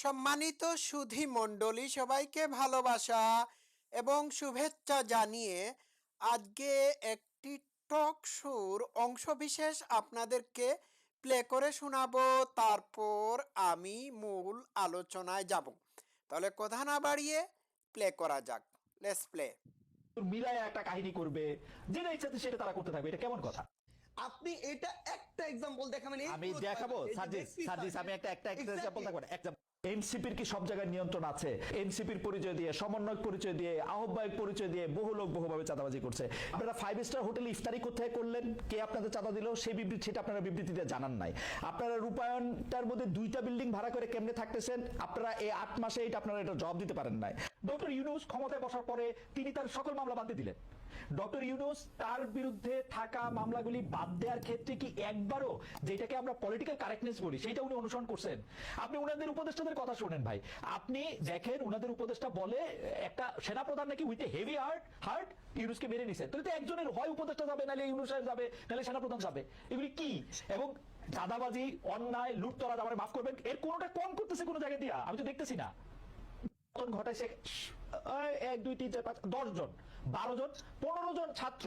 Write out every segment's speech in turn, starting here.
সম্মানিত সুধী মণ্ডলী সবাইকে ভালোবাসা এবং শুভেচ্ছা জানিয়ে আজকে একটি টক শুর অংশবিশেষ আপনাদেরকে প্লে করে শোনাবো। তারপর আমি মূল আলোচনায় যাব। তাহলে কথা না বাড়িয়ে প্লে করা যাক। লেটস প্লে মিলায় একটা কাহিনী করবে। যেটা ইচ্ছাতে সেটা তারা করতে থাকবে। এটা কেমন কথা? আপনি এটা একটা এক্সাম্পল দেখাবেন। আমি দেখাবো? সার্জিস স্যার। আমি একটা একটা. এক্সাম্পল দেখাবো। এক্সাম্পল এনসিপির কি সব জায়গায় নিয়ন্ত্রণ আছে? এনসিপির পরিচয় দিয়ে, সমন্বয়ক পরিচয় দিয়ে, আহ্বায়ক পরিচয় দিয়ে বহু লোক বহুভাবে চাঁদাবাজি করছে। আপনারা ফাইভ স্টার হোটেলে ইফতারি কোথায় করলেন? কে আপনাদের চাঁদা দিল? সেই বিবৃতি সেটা আপনারা বিবৃতিতে জানান নাই। আপনারা রূপায়ণটার মধ্যে দুইটা বিল্ডিং ভাড়া করে কেমনে থাকতেছেন? আপনারা এই আট মাসে এটা আপনারা এটা জবাব দিতে পারেন নাই। ডক্টর ইউনুস ক্ষমতায় বসার পরে তিনি তার সকল মামলা বাদ দিলেন। ডক্টর ইউনুস, তার বিরুদ্ধে থাকা মামলাগুলি বাদ দেওয়ার ক্ষেত্রে কি একবারও যেটাকে আমরা পলিটিক্যাল কারেক্টনেস বলি, সেটা উনি অনুসরণ করছেন? আপনি উনাদের উপদেষ্টাদের কথা শুনেন ভাই। আপনি দেখেন উনাদের উপদেষ্টা বলে একটা সেনাপ্রধান নাকি with a heavy heart heart ইউনুসকে মেরে নিছে। তাহলে তো একজনের হয় উপদেষ্টা যাবে, নাহলে ইউনুস যাবে, নাহলে সেনাপ্রধান যাবে। এগুলি কি? এবং চাঁদাবাজি, অন্যায় লুটতরা আমার মাফ করবেন, এর কোনোটা কম করতেছে কোনো জায়গায় দিয়া? আমি তো দেখতেছি না। ঘটাইছে এক দুই তিন চার পাঁচ দশ জন বারো জন পনেরো জন ছাত্র।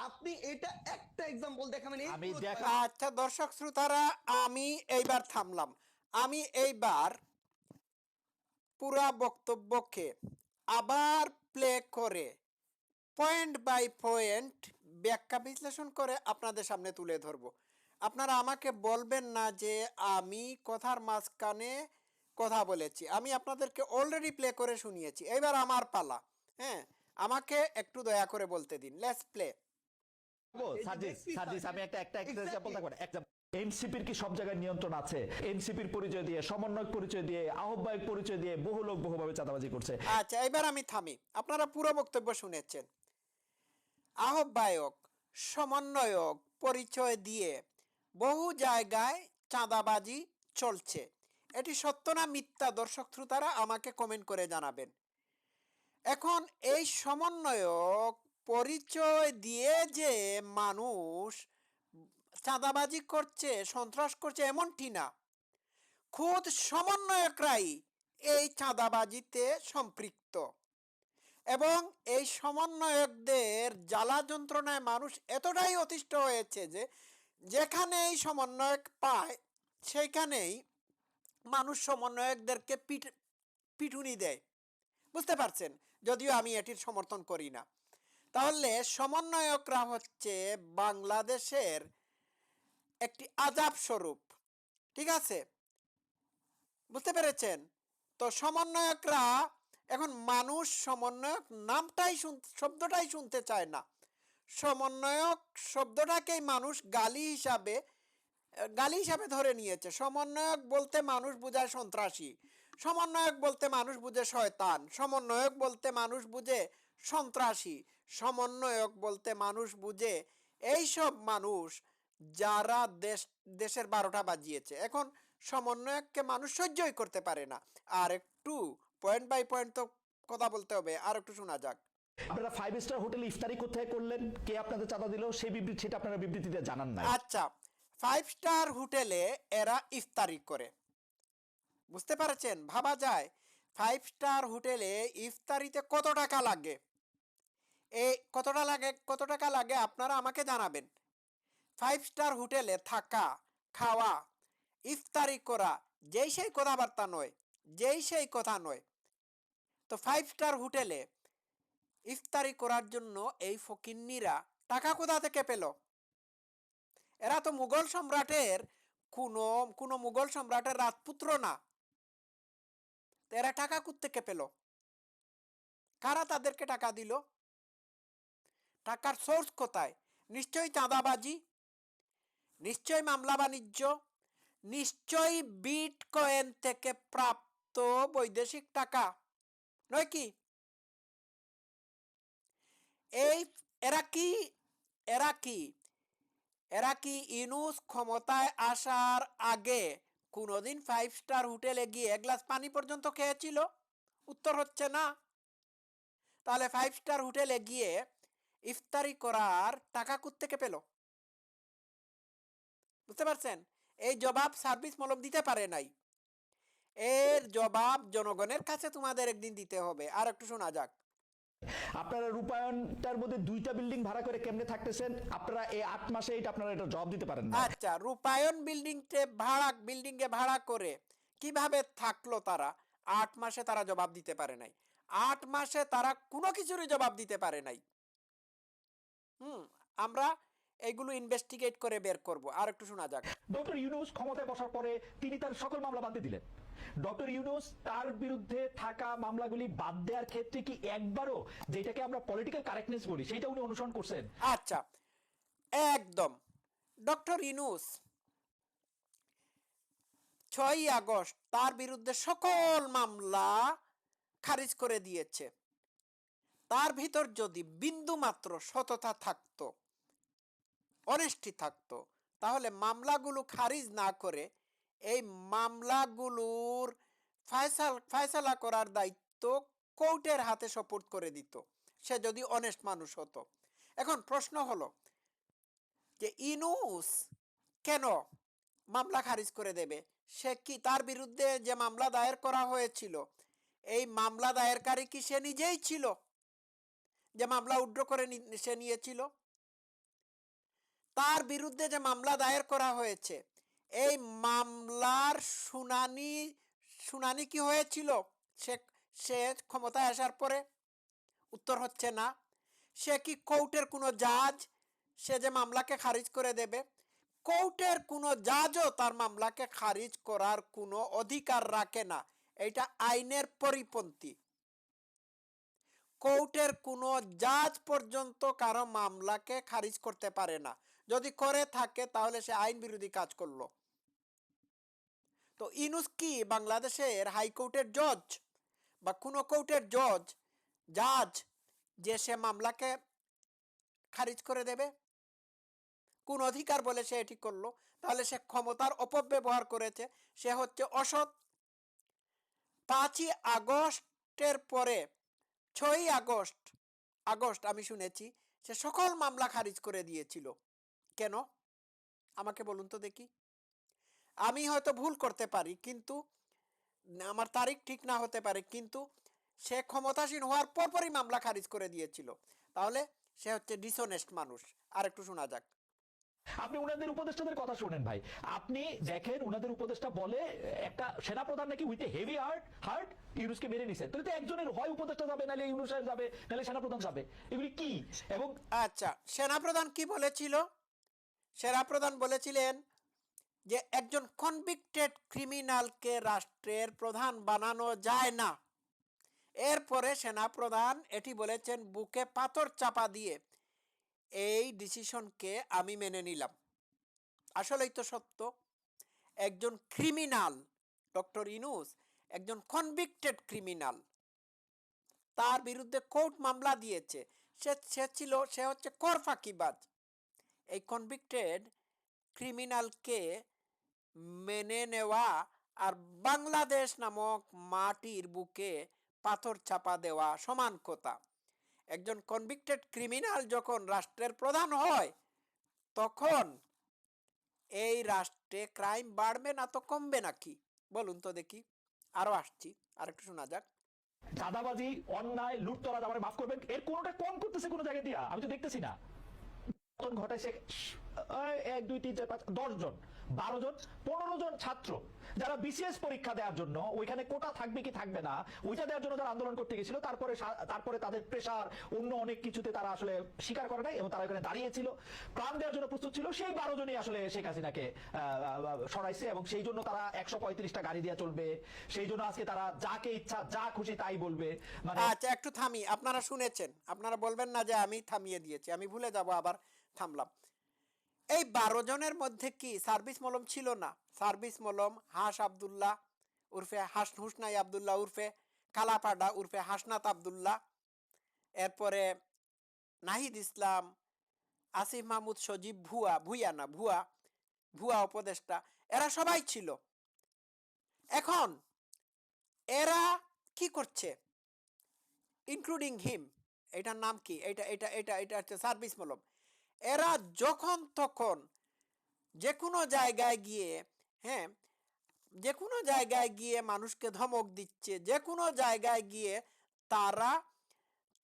আপনি এটা একটা এক্সাম্পল দেখাবেন আমি দেখা- আচ্ছা দর্শক শ্রোতারা আমি এইবার থামলাম। আমি এইবার পুরা বক্তব্যকে আবার প্লে করে পয়েন্ট বাই পয়েন্ট ব্যাখ্যা বিশ্লেষণ করে আপনাদের সামনে তুলে ধরব। আপনারা আমাকে বলবেন না যে আমি কথার মাঝখানে কথা বলেছি। আমি আপনাদেরকে অলরেডি প্লে করে শুনিয়েছি। এবার আমার পালা। হ্যাঁ আমাকে একটু দয়া করে বলতে দিন। লেটস প্লে সার্জিস দেখছি, সার্জিস স্যার। আমি একটা একটা Exactly. এক্সাম্পল এনসিপির কি সব জায়গায় নিয়ন্ত্রণ আছে? এনসিপির পরিচয় দিয়ে সমন্বয়ক পরিচয় দিয়ে আহ্বায়ক পরিচয় দিয়ে বহু লোক বহুভাবে চাঁদাবাজি করছে। আচ্ছা এবার আমি থামি। আপনারা পুরো বক্তব্য শুনেছেন। আহ্বায়ক সমন্বয়ক পরিচয় দিয়ে বহু জায়গায় চাঁদাবাজি চলছে। এটি সত্য না মিথ্যা? দর্শক শ্রোতারা আমাকে কমেন্ট করে জানাবেন। এখন এই সমন্বয়ক পরিচয় দিয়ে যে মানুষ চাঁদাবাজি করছে, সন্ত্রাস করছে এমনটি না। খুদ সমন্বয়করাই এই চাঁদাবাজিতে সম্পৃক্ত এবং এই সমন্বয়কদের জ্বালা যন্ত্রণায় মানুষ এতটাই অতিষ্ঠ হয়েছে যে যেখানে এই সমন্বয়ক পায়, সেইখানেই মানুষ সমন্বয়কদেরকে পিট পিটুনি দেয়। বুঝতে পারছেন? যদিও আমি এটির সমর্থন করি না। তাহলে সমন্বয়করা হচ্ছে বাংলাদেশের একটি আজাব স্বরূপ। ঠিক আছে? বুঝতে পেরেছেন? তো সমন্বয়করা এখন মানুষ সমন্বয়ক নামটাই শব্দটাই শুনতে চায় না। সমন্বয়ক শব্দটাকেই মানুষ গালি হিসাবে গালি হিসাবে ধরে নিয়েছে। সমন্বয়ক বলতে মানুষ বোঝায় সন্ত্রাসী। সমন্বয়ক বলতে মানুষ বুঝে শয়তান। সমন্বয়ক বলতে মানুষ বুঝে সন্ত্রাসী। সমন্বয়ক বলতে মানুষ বুঝে। এইসব মানুষ যারা দেশ দেশের বারোটা বাজিয়েছে। এখন সমন্বয়ককে মানুষ সহ্যই করতে পারে না। আর একটু পয়েন্ট বাই পয়েন্ট তো কথা বলতে হবে। আর একটু শোনা যাক। আপনারা ফাইভ স্টার হোটেলে ইফতারি কোথায় করলেন? কে আপনাদের চাঁদা দিল? সেই বিবৃতি সেটা আপনারা বিবৃতিতে জানান নাই। আচ্ছা ফাইভ স্টার হোটেলে এরা ইফতারি করে। বুঝতে পারছেন? ভাবা যায় ফাইভ স্টার হোটেলে ইফতারিতে কত টাকা লাগে? এই কতটা লাগে কত টাকা লাগে আপনারা আমাকে জানাবেন। ফাইভ স্টার হোটেলে থাকা, খাওয়া, ইফতারি করা, যেই সেই কথাবার্তা নয়, যেই সেই কথা নয়। তো ফাইভ স্টার হোটেলে ইফতারি করার জন্য এই ফকিন্নিরা টাকা কোথা থেকে পেল? এরা তো মুঘল সম্রাটের কোনো কোনো মুঘল সম্রাটের রাজপুত্র না। তো এরা টাকা থেকে পেল? কারা তাদেরকে টাকা দিল? টাকার সোর্স কোথায়? নিশ্চয়ই চাঁদাবাজি, নিশ্চয়ই মামলা বাণিজ্য, নিশ্চয়ই বিট কয়েন থেকে প্রাপ্ত বৈদেশিক টাকা, নয় কি? এই এরা কি? এরা কি? এরা কি ইনুস ক্ষমতায় আসার আগে কোনোদিন ফাইভ স্টার হোটেলে গিয়ে এক গ্লাস পানি পর্যন্ত খেয়েছিল? উত্তর হচ্ছে না। তাহলে ফাইভ স্টার হোটেলে গিয়ে ইফতারি করার টাকা থেকে পেল? বুঝতে পারছেন? এই জবাব সার্ভিস মলম দিতে পারে নাই। এর জবাব জনগণের কাছে তোমাদের একদিন দিতে হবে। আর একটু শোনা যাক। আপনারা রূপায়ণটার মধ্যে দুইটা বিল্ডিং ভাড়া করে কেমনে থাকতেছেন? আপনারা এই আট মাসে এটা আপনারা এটা জবাব দিতে পারেন না। আচ্ছা রূপায়ণ বিল্ডিং ভাড়া বিল্ডিং এ ভাড়া করে কীভাবে থাকল তারা? আট মাসে তারা জবাব দিতে পারে নাই। আট মাসে তারা কোনো কিছুরই জবাব দিতে পারে নাই। হুম আমরা এগুলো ইনভেস্টিগেট করে বের করব। আর একটু শোনা যাক। ডক্টর ইউনুস ক্ষমতায় বসার পরে তিনি তার সকল মামলা বাদ দিয়ে দিলেন। ডক্টর ইউনুস তার বিরুদ্ধে থাকা মামলাগুলি বাদ দেওয়ার ক্ষেত্রে কি একবারও যেটাকে আমরা পলিটিক্যাল কারেক্টনেস বলি সেটা উনি অনুসরণ করছেন? আচ্ছা একদম। ডক্টর ইনুস ছয়ই আগস্ট তার বিরুদ্ধে সকল মামলা খারিজ করে দিয়েছে। তার ভিতর যদি বিন্দু মাত্র সততা থাকতো অনেস্টি থাকতো, তাহলে মামলাগুলো খারিজ না করে এই মামলাগুলোর ফয়সাল, ফয়সালা করার দায়িত্ব কোর্টের হাতে সপোর্ট করে দিত। সে যদি অনেস্ট মানুষ হতো। এখন প্রশ্ন হলো যে ইনুস কেন মামলা খারিজ করে দেবে? সে কি তার বিরুদ্ধে যে মামলা দায়ের করা হয়েছিল, এই মামলা দায়েরকারী কি সে নিজেই ছিল? যে মামলা উড্র করে সে নিয়েছিল। তার বিরুদ্ধে যে মামলা দায়ের করা হয়েছে, এই মামলার শুনানি শুনানি কি হয়েছিল? সে সে ক্ষমতায় আসার পরে উত্তর হচ্ছে না। সে কি কোর্টের কোনো জাজ, সে যে মামলাকে খারিজ করে দেবে? কোর্টের কোনো জাজও তার মামলাকে খারিজ করার কোনো অধিকার রাখে না। এটা আইনের পরিপন্থী। কোর্টের কোনো জাজ পর্যন্ত কারও মামলাকে খারিজ করতে পারে না। যদি করে থাকে, তাহলে সে আইন বিরোধী কাজ করল। তো ইনুস কি বাংলাদেশের হাইকোর্টের জজ বা কোনো কোর্টের জজ, জাজ, যে সে মামলাকে খারিজ করে দেবে? কোন অধিকার বলে সে এটি করল? তাহলে সে ক্ষমতার অপব্যবহার করেছে। সে হচ্ছে অসৎ। পাঁচই আগস্টের পরে ছয়ই আগস্ট আগস্ট আমি শুনেছি সে সকল মামলা খারিজ করে দিয়েছিল। কেন? আমাকে বলুন তো দেখি। আমি হয়তো ভুল করতে পারি, কিন্তু আমার তারিখ ঠিক না হতে পারে, কিন্তু সে ক্ষমতাসীন হওয়ার পরপরই মামলা খারিজ করে দিয়েছিল। তাহলে সে হচ্ছে ডিসঅনেস্ট মানুষ। আর একটু শোনা যাক। আপনি উনাদের উপদেষ্টাদের কথা শুনেন ভাই। আপনি দেখেন উনাদের উপদেষ্টা বলে একটা সেনাপ্রধান নাকি উইথ হেভি হার্ট হার্ট ইউনুসকে মেরে নিছে। তাহলে তো একজনের হয় উপদেষ্টা যাবে নাহলে ইউনুস যাবে নাহলে সেনাপ্রধান যাবে। এগুলি কি? এবং আচ্ছা সেনাপ্রধান কি বলেছিল? সেনাপ্রধান বলেছিলেন যে একজন কনভিক্টেড ক্রিমিনালকে রাষ্ট্রের প্রধান বানানো যায় না। এরপরে সেনাপ্রধান এটি বলেছেন, বুকে পাথর চাপা দিয়ে এই ডিসিশনকে আমি মেনে নিলাম। আসলেই তো সত্য, একজন ক্রিমিনাল, ডক্টর ইনুস একজন কনভিক্টেড ক্রিমিনাল। তার বিরুদ্ধে কোর্ট মামলা দিয়েছে। সে সে ছিল, সে হচ্ছে কর ফাঁকিবাজ এই কনভিক্টেড ক্রিমিনালকে মেনে নেওয়া আর বাংলাদেশ নামক মাটির বুকে পাথর চাপা দেওয়া সমান কথা। একজন কনভিক্টেড ক্রিমিনাল যখন রাষ্ট্রের প্রধান হয়, তখন এই রাষ্ট্রে ক্রাইম বাড়বে না তো কমবে নাকি? বলুন তো দেখি। আরও আসছি আর একটু শোনা যাক। চাঁদাবাজি, অন্যায়, লুটতরাজ আমার মাফ করবেন, এর কোনোটা কম করতেছে কোনো জায়গায় দিয়া? আমি তো দেখতেছি না। ঘটাইছে এক, দুই, তিন, চার, পাঁচ, দশ জন, বারো জন, পনেরো জন ছাত্র। যারা বিসিএস পরীক্ষা দেওয়ার জন্য, ওইখানে কোটা থাকবে কি থাকবে না, ওইটা দেওয়ার জন্য যারা আন্দোলন করতে গেছিল, তারপরে তারপরে তাদের প্রেশার অন্য অনেক কিছুতে তারা আসলে স্বীকার করে নাই এবং তারা ওখানে দাঁড়িয়েছিল। প্রাণ দেওয়ার জন্য প্রস্তুত ছিল, সেই বারো জনই আসলে শেখ হাসিনাকে সরাইছে এবং সেই জন্য তারা একশো পঁয়ত্রিশটা গাড়ি দিয়ে চলবে। সেই জন্য আজকে তারা যাকে ইচ্ছা, যা খুশি তাই বলবে। মানে আচ্ছা একটু থামি, আপনারা শুনেছেন, আপনারা বলবেন না যে আমি থামিয়ে দিয়েছি, আমি ভুলে যাব, আবার থামলাম। এই বারো জনের মধ্যে কি সার্ভিস মলম ছিল না? সার্ভিস মলম হাস আবদুল্লাহ উর্ফে হাস হুসনাই আবদুল্লাহ উর্ফে, কালাপাডা উর্ফে হাসনাত আবদুল্লাহ, এরপরে নাহিদ ইসলাম, আসিফ মাহমুদ সজীব, ভুয়া ভুয়া না, ভুয়া ভুয়া উপদেষ্টা, এরা সবাই ছিল। এখন এরা কি করছে? ইনক্লুডিং হিম এটার নাম কি? এটা এটা এটা এটা হচ্ছে সার্ভিস মলম। এরা যখন তখন যে কোনো জায়গায় গিয়ে হ্যাঁ যে কোনো জায়গায় গিয়ে মানুষকে ধমক দিচ্ছে যে কোনো জায়গায় গিয়ে তারা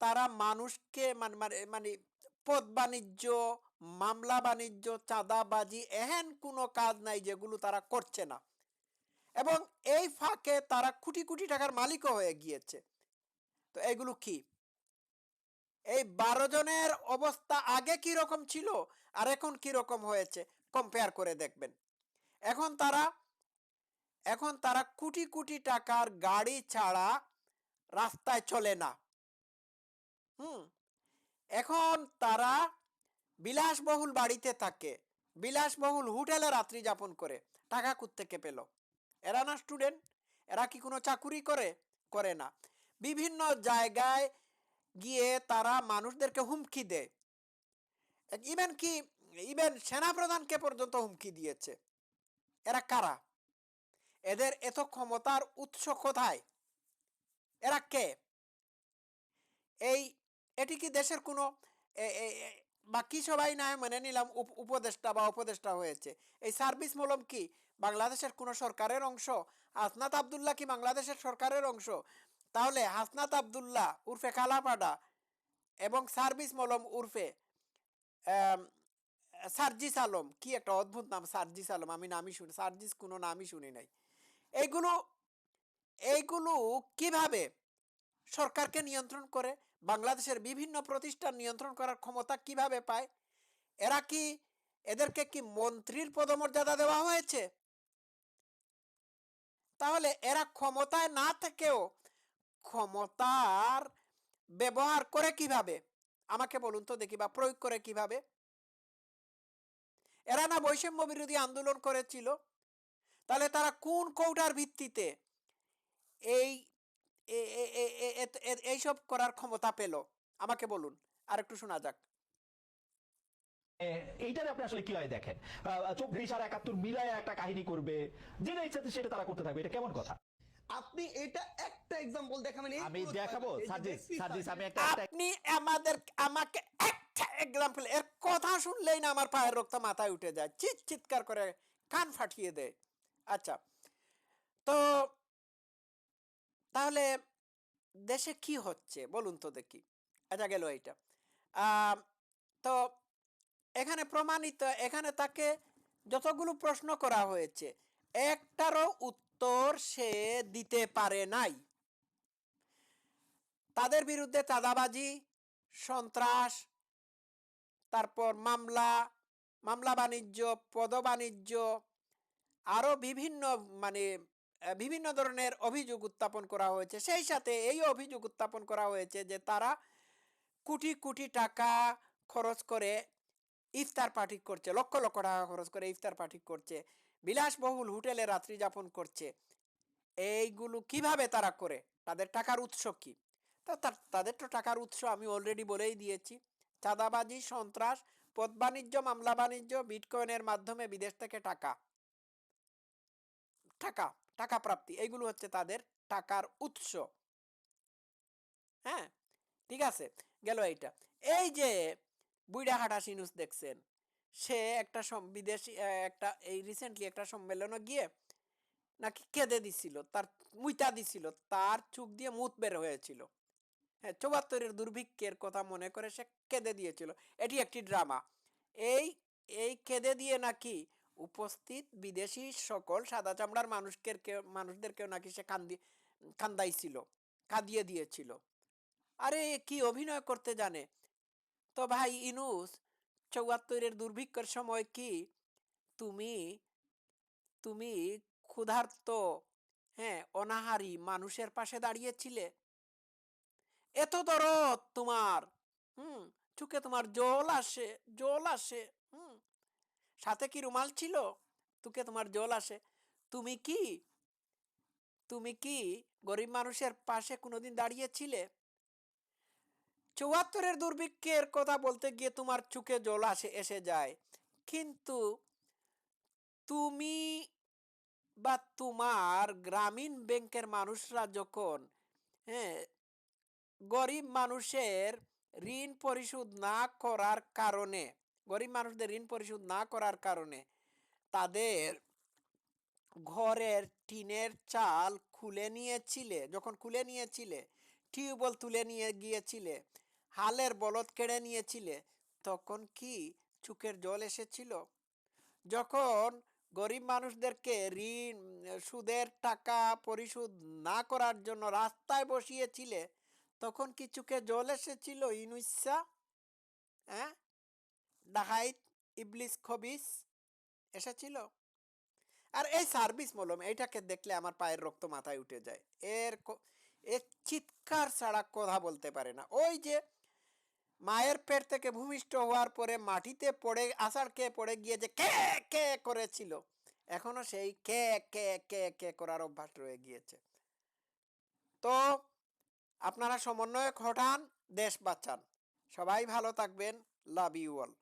তারা মানুষকে মানে মানে মানে পদ বাণিজ্য, মামলা বাণিজ্য, চাঁদাবাজি, এহেন কোনো কাজ নাই যেগুলো তারা করছে না। এবং এই ফাঁকে তারা কোটি কোটি টাকার মালিকও হয়ে গিয়েছে। তো এগুলো কি? এই বারো জনের অবস্থা আগে কি রকম ছিল আর এখন কি রকম হয়েছে? কম্পেয়ার করে দেখবেন। এখন তারা এখন তারা কোটি কোটি টাকার গাড়ি ছাড়া রাস্তায় চলে না। হুম? এখন তারা বিলাসবহুল বাড়িতে থাকে, বিলাসবহুল হোটেলে রাত্রি যাপন করে, টাকা থেকে পেল? এরা না স্টুডেন্ট এরা কি কোনো চাকুরি করে? করে না। বিভিন্ন জায়গায় গিয়ে তারা মানুষদেরকে হুমকি দেয়। ইভেন কি, ইভেন সেনাপ্রধানকে পর্যন্ত হুমকি দিয়েছে। এরা কারা? এদের এত ক্ষমতার উৎস কোথায়? এরা কে? এই, এটি কি দেশের কোনো বাকি সবাই না মেনে নিলাম উপ- উপদেষ্টা বা উপদেষ্টা হয়েছে? এই সার্ভিস মলম কি? বাংলাদেশের কোনো সরকারের অংশ? আসনাত আবদুল্লাহ কি বাংলাদেশের সরকারের অংশ? তাহলে হাসনাত আবদুল্লাহ উর্ফে কালাপাডা এবং সার্ভিস মলম উর্ফে সার্জিস আলম। কি একটা অদ্ভুত নাম, সার্জিস আলম। আমি নামই শুনি, সার্জিস কোনো নামই শুনি নাই। এইগুলো এইগুলো কীভাবে সরকারকে নিয়ন্ত্রণ করে, বাংলাদেশের বিভিন্ন প্রতিষ্ঠান নিয়ন্ত্রণ করার ক্ষমতা কীভাবে পায়? এরা কি, এদেরকে কি মন্ত্রীর পদমর্যাদা দেওয়া হয়েছে? তাহলে এরা ক্ষমতায় না থেকেও ক্ষমতার ব্যবহার করে কীভাবে? আমাকে বলুন তো দেখি বা প্রয়োগ করে কীভাবে? এরা না বৈষম্য বিরোধী আন্দোলন করেছিল। তাহলে তারা কোন কৌটার ভিত্তিতে এই এইসব করার ক্ষমতা পেল? আমাকে বলুন। আর একটু শোনা যাক। এইটারে আপনি আসলে কীভাবে দেখেন? চব্বিশ আর একাত্তর মিলায় একটা কাহিনী করবে। যেটা ইচ্ছাতে সেটা তারা করতে থাকবে। এটা কেমন কথা? আপনি এটা একটা এক্সাম্পল দেখাবেন এই আমি দেখাবো দেখছি, সার্জিস আমি একটা আপনি আমাদের আমাকে একটা এক্সাম্পল এর কথা শুনলেই না আমার পায়ের রক্ত মাথায় উঠে যায়। চিৎ চিৎকার করে কান ফাটিয়ে দেয়। আচ্ছা তো তাহলে দেশে কি হচ্ছে? বলুন তো দেখি। আচ্ছা গেল এইটা। তো এখানে প্রমাণিত এখানে তাকে যতগুলো প্রশ্ন করা হয়েছে একটারও উত্তর সে দিতে পারে নাই। তাদের বিরুদ্ধে চাঁদাবাজি, সন্ত্রাস, তারপর মামলা মামলা বাণিজ্য পদ বাণিজ্য আরও বিভিন্ন মানে বিভিন্ন ধরনের অভিযোগ উত্থাপন করা হয়েছে। সেই সাথে এই অভিযোগ উত্থাপন করা হয়েছে যে তারা কোটি কোটি টাকা খরচ করে ইফতার পার্টি করছে, লক্ষ লক্ষ টাকা খরচ করে ইফতার পার্টি করছে। বিলাসবহুল হোটেলে রাত্রি যাপন করছে। এইগুলো কীভাবে তারা করে? তাদের টাকার উৎস কি? তাদের তো টাকার উৎস আমি অলরেডি বলেই দিয়েছি। চাঁদাবাজি, সন্ত্রাস, পদ বাণিজ্য, মামলা বাণিজ্য, বিটকয়েনের মাধ্যমে বিদেশ থেকে টাকা। টাকা টাকা প্রাপ্তি, এইগুলো হচ্ছে তাদের টাকার উৎস। হ্যাঁ ঠিক আছে, গেল এইটা। এই যে বুইড়াহাটা সিনুস দেখছেন সে একটা বিদেশি একটা, এই রিসেন্টলি একটা সম্মেলনে গিয়ে নাকি কেঁদে দিছিল, তার মুইতা দিছিল, তার চোখ দিয়ে মুত বের হয়েছিল। হ্যাঁ চৌবাত্তরের দুর্ভিক্ষের কথা মনে করে সে কেঁদে দিয়েছিল। এটি একটি ড্রামা এই এই কেঁদে দিয়ে নাকি উপস্থিত বিদেশি সকল সাদা চামড়ার মানুষকে মানুষদেরকেও নাকি সে কান্দি, কান্দাইছিল, কাঁদিয়ে দিয়েছিল। আরে, কি অভিনয় করতে জানে? তো ভাই, ইনুস চৌয়াত্তরের দুর্ভিক্ষের সময় কি তুমি তুমি ক্ষুধার্ত হ্যাঁ অনাহারি মানুষের পাশে দাঁড়িয়েছিলে? এত দরদ তোমার, হুম চুকে তোমার জল আসে জল আসে, হুম। সাথে কি রুমাল ছিল? তোকে তোমার জল আসে। তুমি কি তুমি কি গরিব মানুষের পাশে কোনোদিন দাঁড়িয়েছিলে? চুয়াত্তরের দুর্ভিক্ষের কথা বলতে গিয়ে তোমার চোখে জল আসে, এসে যায়। কিন্তু তুমি বা তোমার গ্রামীণ ব্যাংকের মানুষরা যখন হ্যাঁ গরিব মানুষের ঋণ পরিশোধ না করার কারণে, গরিব মানুষদের ঋণ পরিশোধ না করার কারণে তাদের ঘরের টিনের চাল খুলে নিয়েছিলে, যখন খুলে নিয়েছিলে, টিউবওয়েল তুলে নিয়ে গিয়েছিলে হালের বলদ কেড়ে নিয়েছিলে, তখন কি চোখের জল এসেছিল? যখন গরিব মানুষদেরকে ঋণ, সুদের টাকা পরিশোধ না করার জন্য রাস্তায় বসিয়েছিলে, তখন কি চোখে জল এসেছিল, ইনুইসা? হ্যাঁ ডাকাইত, ইবলিস, খবিস এসেছিল? আর এই সার্ভিস মলম, এইটাকে দেখলে আমার পায়ের রক্ত মাথায় উঠে যায়। এর এর চিৎকার ছাড়া কথা বলতে পারে না। ওই যে মায়ের পেট থেকে ভূমিষ্ঠ হওয়ার পরে মাটিতে পড়ে, আষাঢ় কে পড়ে গিয়ে যে কে কে করেছিল? এখনও সেই কে কে কে কে করার অভ্যাস রয়ে গিয়েছে। তো আপনারা সমন্বয়ক হঠান, দেশ বাঁচান। সবাই ভালো থাকবেন। Love you all